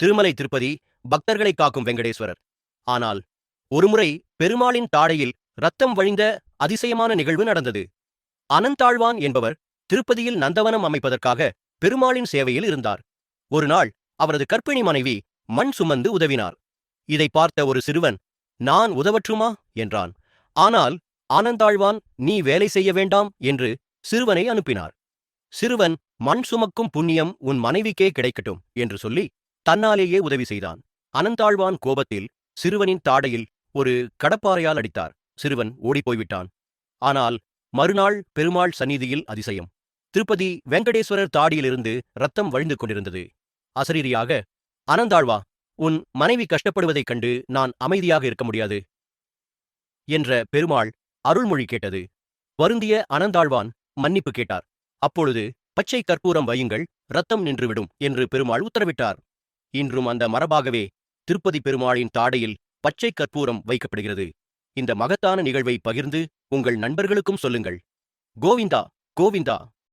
திருமலை திருப்பதி பக்தர்களை காக்கும் வெங்கடேஸ்வரர். ஆனால் ஒருமுறை பெருமாளின் தாடையில் ரத்தம் வழிந்த அதிசயமான நிகழ்வு நடந்தது. அனந்தாழ்வான் என்பவர் திருப்பதியில் நந்தவனம் அமைப்பதற்காக பெருமாளின் சேவையில் இருந்தார். ஒரு நாள் அவரது கற்பிணி மனைவி மண் சுமந்து உதவினார். இதை பார்த்த ஒரு சிறுவன் நான் உதவற்றுமா? என்றான். ஆனால் ஆனந்தாழ்வான் நீ வேலை செய்ய வேண்டாம் என்று சிறுவனை அனுப்பினார். சிறுவன் மண் சுமக்கும் புண்ணியம் உன் மனைவிக்கே கிடைக்கட்டும் என்று சொல்லி தன்னாலேயே உதவி செய்தான். அனந்தாழ்வான் கோபத்தில் சிறுவனின் தாடையில் ஒரு கடப்பாறையால் அடித்தார். சிறுவன் ஓடிப்போய்விட்டான். ஆனால் மறுநாள் பெருமாள் சந்நிதியில் அதிசயம். திருப்பதி வெங்கடேஸ்வரர் தாடியிலிருந்து ரத்தம் வழிந்து கொண்டிருந்தது. அசரீரியாக அனந்தாழ்வா உன் மனைவி கஷ்டப்படுவதைக் கண்டு நான் அமைதியாக இருக்க முடியாது என்ற பெருமாள் அருள்மொழி கேட்டது. வருந்திய அனந்தாழ்வான் மன்னிப்பு கேட்டார். அப்பொழுது பச்சை கற்பூரம் வையுங்கள் ரத்தம் நின்றுவிடும் என்று பெருமாள் உத்தரவிட்டார். இன்றும் அந்த மரபாகவே திருப்பதி பெருமாளின் தாடையில் பச்சை கற்பூரம் வைக்கப்படுகிறது. இந்த மகத்தான நிகழ்வை பகிர்ந்து உங்கள் நண்பர்களுக்கும் சொல்லுங்கள். கோவிந்தா கோவிந்தா!